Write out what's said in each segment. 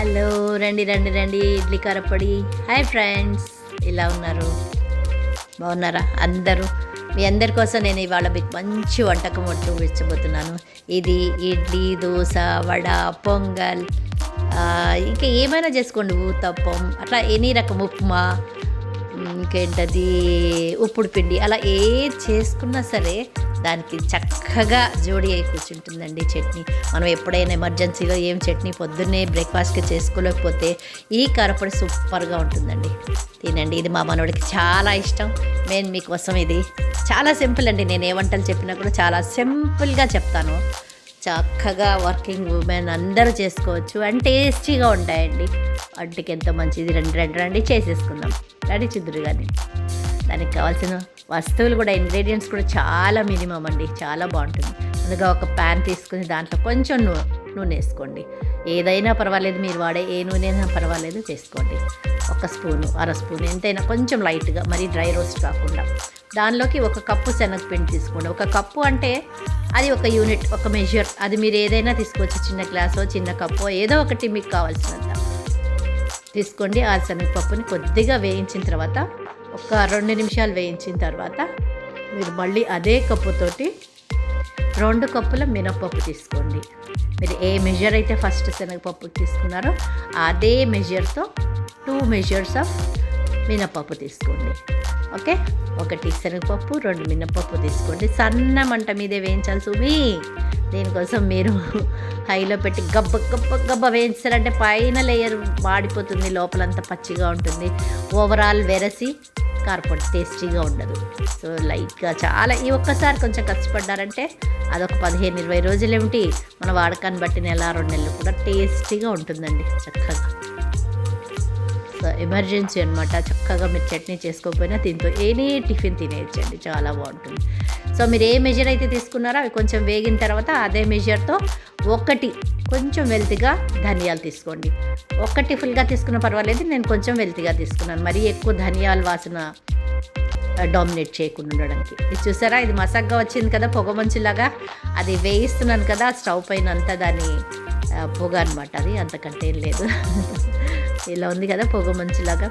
Hello రండి రండి రండి. ఇడ్లీ కారపొడి. హాయ్ ఫ్రెండ్స్ ఇలా ఉన్నారు? బాగున్నారా? అందరూ? మీ అందరి కోసం నేను ఇవాళ మీకు మంచి వంటకం చూపించబోతున్నాను ఇది ఇడ్లీ దోశ వడ పొంగల్. ఇంకా ఏమైనా చేసుకోండి ఊతప్పం. అట్లా ఎనీ రకం ఉప్మా ఇంకేంటది? ఉప్పుడు పిండి. అలా ఏది చేసుకున్నా సరే దానికి చక్కగా జోడి అయి కూర్చుంటుందండి చట్నీ. మనం ఎప్పుడైనా ఎమర్జెన్సీలో ఏం చట్నీ పొద్దున్నే బ్రేక్ఫాస్ట్కి చేసుకోలేకపోతే ఈ కారపొడి సూపర్గా ఉంటుందండి. తినండి ఇది మా మనవడికి చాలా ఇష్టం. నేను మీకోసం ఇది. చాలా సింపుల్ అండి. నేను ఏ వంటలు చెప్పినా కూడా చాలా సింపుల్గా చెప్తాను. చక్కగా వర్కింగ్ ఉమెన్ అందరూ చేసుకోవచ్చు అండ్ టేస్టీగా ఉంటాయండి. వంటికి ఎంతో మంచిది? రెండు రెండు రండి చేసేసుకుందాం. రెడీ చిద్దురు కానీ దానికి కావాల్సిన వస్తువులు కూడా ఇంగ్రీడియంట్స్ కూడా చాలా మినిమం అండి. చాలా బాగుంటుంది. ముందుగా ఒక ప్యాన్ తీసుకుని దాంట్లో కొంచెం నూనె నూనె వేసుకోండి. ఏదైనా పర్వాలేదు మీరు వాడే ఏ నూనె అయినా పర్వాలేదు వేసుకోండి. ఒక స్పూను అర స్పూన్ ఎంతైనా కొంచెం లైట్గా మరీ డ్రై రోస్ట్ కాకుండా. దానిలోకి ఒక కప్పు శనగపిండి తీసుకోండి. ఒక కప్పు అంటే అది ఒక యూనిట్ ఒక మెజర్ అది మీరు ఏదైనా తీసుకోవచ్చు చిన్న గ్లాసో చిన్న కప్పో ఏదో ఒకటి మీకు కావాల్సినంత. తీసుకోండి. ఆ శనగపప్పుని కొద్దిగా వేయించిన తర్వాత ఒక రెండు నిమిషాలు వేయించిన తర్వాత మీరు మళ్ళీ అదే కప్పుతోటి రెండు కప్పుల మినపప్పు తీసుకోండి. మీరు ఏ మెజర్ అయితే ఫస్ట్ శనగపప్పు తీసుకున్నారో అదే మెజర్తో టూ మెజర్స్ ఆఫ్ మినపప్పు తీసుకోండి. ఓకే? ఒకటి శనగపప్పు రెండు మినపప్పు తీసుకోండి. సన్న మంట మీదే వేయించాలి సుమి. దీనికోసం మీరు హైలో పెట్టి గబ్బ గబ్బ గబ్బ వేయించారంటే పైన లేయర్ వాడిపోతుంది లోపలంతా పచ్చిగా ఉంటుంది. ఓవరాల్ వెరసి కార్పొడి టేస్టీగా ఉండదు. సో లైట్గా చాలా ఈ ఒక్కసారి కొంచెం కష్టపడ్డారంటే అదొక పదిహేను ఇరవై రోజులు ఏమిటి మన వాడకాన్ని బట్టి నెల రెండు నెలలు కూడా టేస్టీగా ఉంటుందండి. చక్కగా. ఎమర్జెన్సీ అనమాట చక్కగా మీరు చట్నీ చేసుకోకపోయినా దీంతో ఎనీ టిఫిన్ తినేయచ్చండి. చాలా బాగుంటుంది. సో మీరు ఏ మెజర్ అయితే తీసుకున్నారో అవి కొంచెం వేగిన తర్వాత అదే మెజర్తో ఒకటి కొంచెం వెల్తిగా ధనియాలు తీసుకోండి. ఒకటి ఫుల్గా తీసుకున్న పర్వాలేదు నేను కొంచెం వెల్తిగా తీసుకున్నాను. మరీ ఎక్కువ ధనియాల వాసన డామినేట్ చేయకుండా ఉండడానికి. ఇది చూసారా? ఇది మసగ్గా వచ్చింది కదా పొగ మంచులాగా అది వేయిస్తున్నాను కదా స్టవ్ పైన అంతా దాన్ని పొగ అనమాట అది అంతకంటే ఏం లేదు. ఇలా ఉంది కదా పొగ మంచులాగా.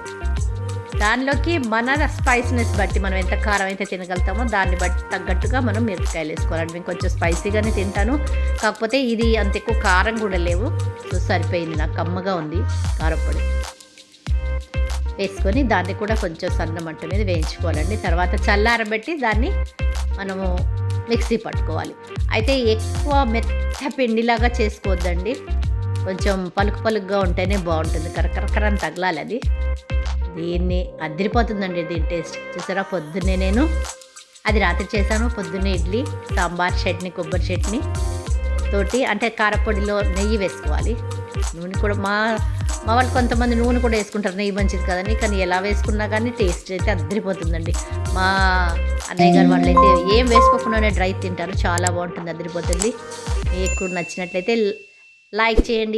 దానిలోకి మన స్పైసీనెస్ బట్టి మనం ఎంత కారం అయితే తినగలుగుతామో దాన్ని బట్టి తగ్గట్టుగా మనం మిరపకాయలు వేసుకోవాలండి. నేను కొంచెం స్పైసీగానే తింటాను. కాకపోతే ఇది అంత ఎక్కువ కారం కూడా లేవు. సో సరిపోయింది నాకు కమ్మగా ఉంది కారపొడి వేసుకొని దాన్ని కూడా కొంచెం సన్న మంట మీద వేయించుకోవాలండి. తర్వాత చల్లారబెట్టి దాన్ని మనము మిక్సీ పట్టుకోవాలి. అయితే ఎక్కువ మెత్త పిండిలాగా చేసుకోవద్దండి. కొంచెం పలుకు పలుకుగా ఉంటేనే బాగుంటుంది. కరకరకరని తగలాలి అది. దీన్ని అదిరిపోతుందండి దీని టేస్ట్. చూసారా? పొద్దున్నే నేను అది రాత్రి చేశాను. పొద్దున్నే ఇడ్లీ సాంబార్ చట్నీ కొబ్బరి చట్నీ తోటి అంటే కారపొడిలో నెయ్యి వేసుకోవాలి. నూనె కూడా మా మా వాళ్ళు కొంతమంది నూనె కూడా వేసుకుంటారు నెయ్యి మంచిది కదండి కానీ ఎలా వేసుకున్నా కానీ టేస్ట్ అయితే అద్దరిపోతుందండి. మా అన్నయ్య గారు వాళ్ళు అయితే ఏం వేసుకోకుండానే డ్రై తింటారు చాలా బాగుంటుంది అద్దరిపోతుంది. మీకు నచ్చినట్లయితే లైక్ చేయండి.